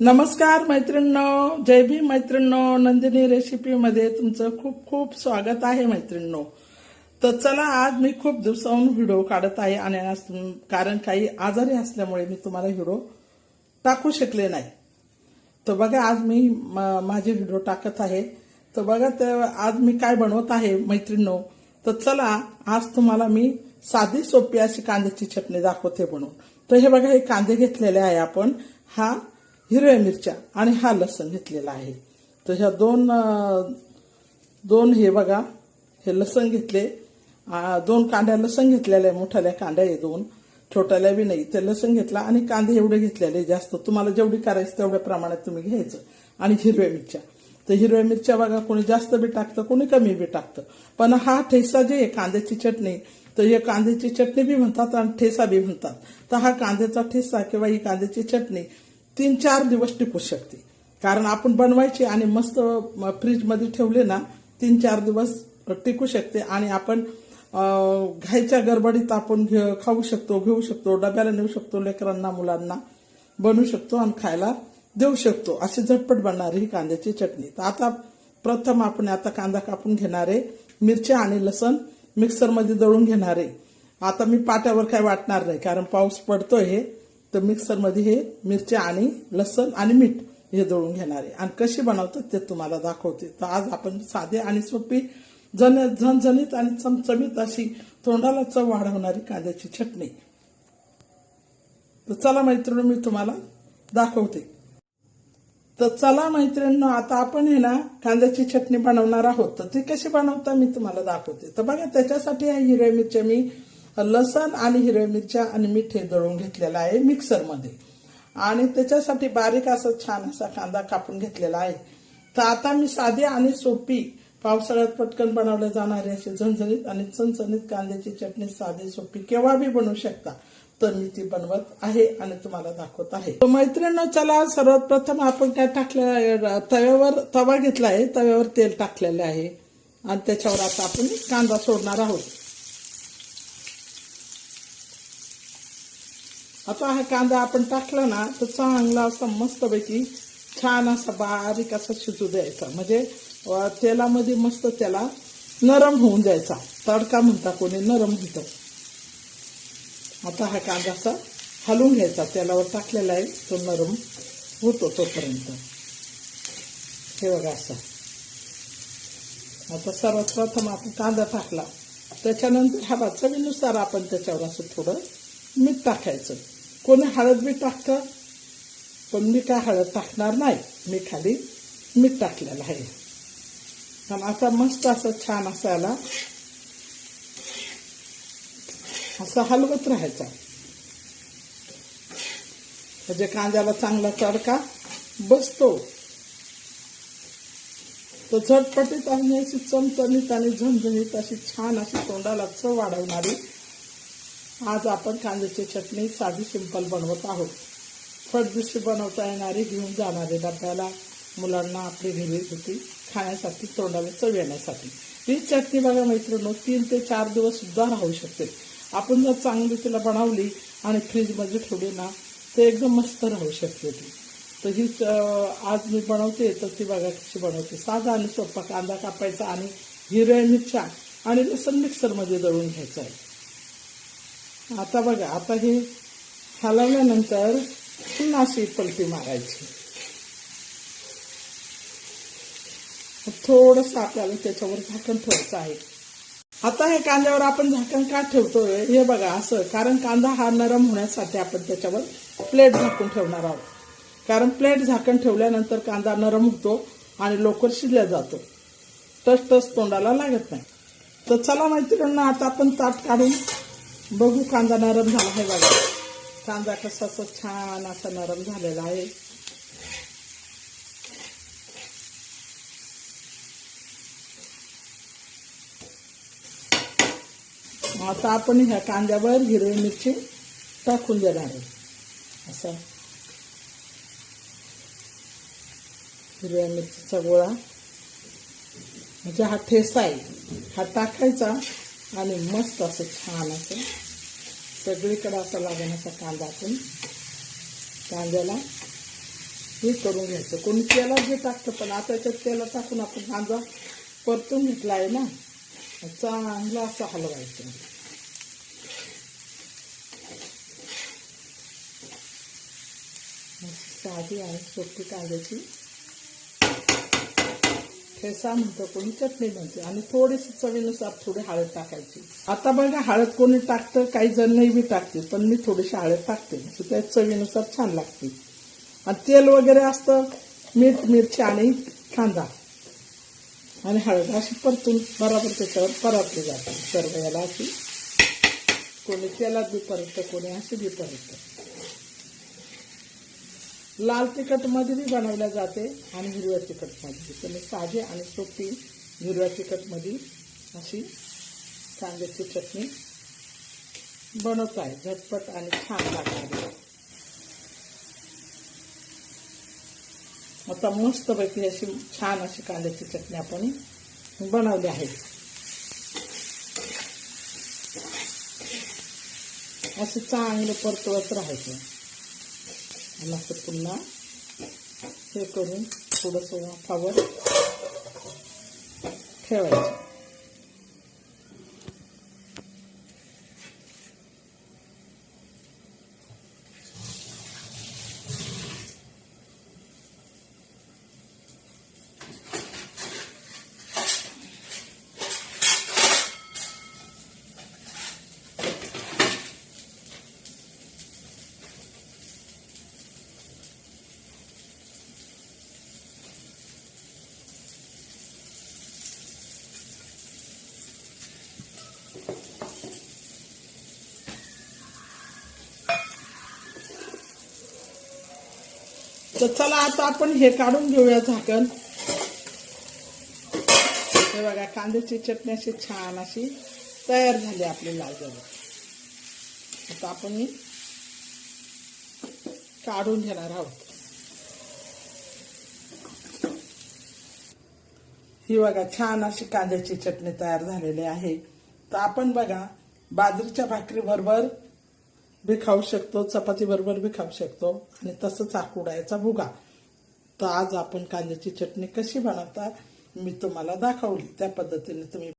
नमस्कार मैत्रिणींनो जय भीम मैत्रिणींनो नंदिनी रेसिपीमध्ये तुमचं खूप खूप स्वागत आहे मैत्रिणींनो. तर चला आज मी खूप दिवसाहून व्हिडिओ काढत आहे आणि कारण काही आजारी असल्यामुळे मी तुम्हाला व्हिडिओ टाकू शकले नाही. तर बघा आज मी माझे व्हिडिओ टाकत आहे. तर बघा तर आज मी काय बनवत आहे मैत्रिणींनो. तर चला आज तुम्हाला मी साधी सोपी अशी कांद्याची चटणी दाखवते बनवून तर हे बघा हे कांदे घेतलेले आहे आपण. हा हिरव्या मिरच्या आणि हा लसण घेतलेला आहे. तर ह्या दोन दोन हे बघा हे लसण घेतले. दोन कांड्या लसण घेतलेल्या आहे मोठ्याल्या कांड्या आहे दोन. छोट्याल्या बी नाही. ते लसण घेतला आणि कांदे एवढे घेतलेले जास्त. तुम्हाला जेवढी करायची तेवढ्या प्रमाणात तुम्ही घ्यायचं. आणि हिरव्या मिरच्या. तर हिरव्या मिरच्या बघा कोणी जास्त बी टाकतं कोणी कमी बी टाकतं. पण हा ठेसा जे आहे कांद्याची चटणी तर हे कांद्याची चटणी बी म्हणतात आणि ठेसा बी म्हणतात. तर हा कांद्याचा ठेसा किंवा ही कांद्याची चटणी तीन चार दिवस टिकू शकते. कारण आपण बनवायची आणि मस्त फ्रीजमध्ये ठेवले ना तीन चार दिवस टिकू शकते आणि आपण अं, घाईच्या गडबडीत आपण घे- खाऊ शकतो घेऊ शकतो डब्याला नेऊ शकतो लेकरांना मुलांना बनवू शकतो आणि खायला देऊ शकतो. अशी झटपट बनणारी ही कांद्याची चटणी. तर आता प्रथम आपण आता कांदा कापून घेणारे मिरच्या आणि लसण मिक्सरमध्ये दळून घेणारे आता मी पाट्यावर काय वाटणार नाही कारण पाऊस पडतोय हे. तर मिक्सरमध्ये हे मिरच्या आणि लसण आणि मीठ हे दळून घेणारे आणि कशी बनवतात ते तुम्हाला दाखवते. तर आज आपण साधे आणि सोपी जन झणझणीत आणि चमचमीत अशी तोंडाला चव वाढवणारी कांद्याची चटणी. तर चला मैत्रिणी मी तुम्हाला दाखवते. तर चला मैत्रिणींनो आता आपण हे ना कांद्याची चटणी बनवणार आहोत. तर ती कशी बनवता मी तुम्हाला दाखवते. तर बघा त्याच्यासाठी ह्या हिरव्या मिरच्या मी लसण आणि हिरव्या मिरच्या आणि मीठ हे दळून घेतलेलं आहे मिक्सरमध्ये. आणि त्याच्यासाठी बारीक असा छान असा कांदा कापून घेतलेला आहे. तर आता मी साधी आणि सोपी पावसाळ्यात पटकन बनवले जाणारी असे झणझणीत आणि चणचणीत कांद्याची चटणी साधी सोपी केव्हा बी बनवू शकता. तर मी ती बनवत आहे आणि तुम्हाला दाखवत आहे. तर चला सर्वात प्रथम आपण काय टाकलं तव्यावर तवा घेतला आहे. तव्यावर तेल टाकलेले आहे. आणि त्याच्यावर आता आपण कांदा सोडणार आहोत. आता हा कांदा आपण टाकला ना तर चांगला असा मस्तपैकी छान असा बारीक असा शिजू द्यायचा. म्हणजे तेलामध्ये मस्त त्याला नरम होऊन जायचा. तडका म्हणता कोणी नरम होतं. आता हा कांदा असा हलवून घ्यायचा. तेलावर टाकलेला आहे तो नरम होतो तोपर्यंत. हे बघा असं. आता सर्वात प्रथम आपण कांदा टाकला. त्याच्यानंतर हा चवीनुसार आपण त्याच्यावर असं थोडं मीठ टाकायचं. कोणी हळद बी टाकतं पण मी काय हळद टाकणार नाही मी खाली मीठ टाकलेलं आहे आणि आता मस्त असं छान असायला असं हलवत राहायचा म्हणजे कांद्याला चांगला तडका बसतो तर झटपटीत आणि अशी चमचमीत आणि झणझणीत अशी छान अशी तोंडाला चव वाढवणारी आज आपण कांद्याची चटणी साधी सिंपल बनवत आहोत. फटदिशी बनवता येणारी घेऊन जाणारे डब्याला मुलांना आपली घरी होती खाण्यासाठी तोंडाला चव येण्यासाठी. ही चटणी बघा मैत्रिणी तीन ते चार दिवस सुद्धा राहू शकते. आपण जर चांगली तिला बनवली आणि फ्रीजमध्ये ठेवली ना तर एकदम मस्त राहू शकते ती. तर ही आज मी बनवते तर ती बघा कशी बनवते. साधा आणि सोपा कांदा कापायचा आणि हिरव्या मिरच्या आणि लसण मिक्सरमध्ये दळून घ्यायचं आहे. आता बघा आता हे हलवल्यानंतर पुन्हा अशी पलटी मारायची. थोडस आपल्याला त्याच्यावर झाकण ठेवायचं आहे. आता हे कांद्यावर आपण झाकण का ठेवतोय? हे बघा असं कारण कांदा हा नरम होण्यासाठी आपण त्याच्यावर प्लेट झाकून ठेवणार आहोत. कारण प्लेट झाकण ठेवल्यानंतर कांदा नरम होतो आणि लवकर शिजल्या जातो. टच टच तोंडाला लागत नाही. तर चला मैत्रिणींना आता आपण ताट काढून बघू कांदा नरम झाला आहे बघा. कांदा कसा छान असा नरम झालेला आहे. आता आपण ह्या कांद्यावर हिरवी मिरची टाकून देणार आहे. असं. हिरव्या मिरचीचा गोळा. म्हणजे हा ठेसा आहे. हा टाकायचा. आणि मस्त असं छान असं. सगळीकडं असं लागण्याचा असा कांदा आपण कांद्याला हे करून घ्यायचं. कोणी तेलात जे टाकतं पण आता याच्यात तेला टाकून आपण कांदा परतून घेतला आहे ना चांगला असं हलवायचं. साधी आणि सोपी कांद्याची. ठेसा म्हणतो कोणी चटणी म्हणते. आणि थोडीशी चवीनुसार थोडी हळद टाकायची. आता बघा हळद कोणी टाकतं काही जण नाही बी टाकते पण मी थोडीशी हळद टाकते. म्हणजे त्या चवीनुसार छान लागते. आणि तेल वगैरे असतं मीठ मिरची आणि कांदा. आणि हळद अशी परतून बरोबर त्याच्यावर परतली जाते. सर्व याला अशी कोणी तेलात बी परतं कोणी अशी बी परतं लाल तिखटमध्ये बी बनवल्या जाते आणि हिरव्या तिखटमध्ये. तर मी साधी आणि सोपी हिरव्या तिखटमध्ये अशी कांद्याची चटणी बनवत आहे झटपट आणि छान लागणार आता मस्तपैकी अशी छान अशी कांद्याची चटणी आपण बनवली आहे. असं चांगलं परतवत राहायचं. आणि असं पुन्हा हे करून थोडंसं वाफावर ठेवायचं. तर चला आता आपण हे काढून घेऊया झाकण. हे बघा कांद्याची चटणी अशी छान अशी तयार झाली आपली लाल जवळ आता आपण काढून घेणार आहोत. ही बघा छान अशी कांद्याची चटणी तयार झालेली आहे. तर आपण बघा बाजरीच्या भाकरी बरोबर बी खाऊ शकतो चपाती बरोबर बी खाऊ शकतो. आणि तसंच आकुडायचा भुगा. तर आज आपण कांद्याची चटणी कशी बनवता मी तुम्हाला दाखवली. त्या पद्धतीने तुम्ही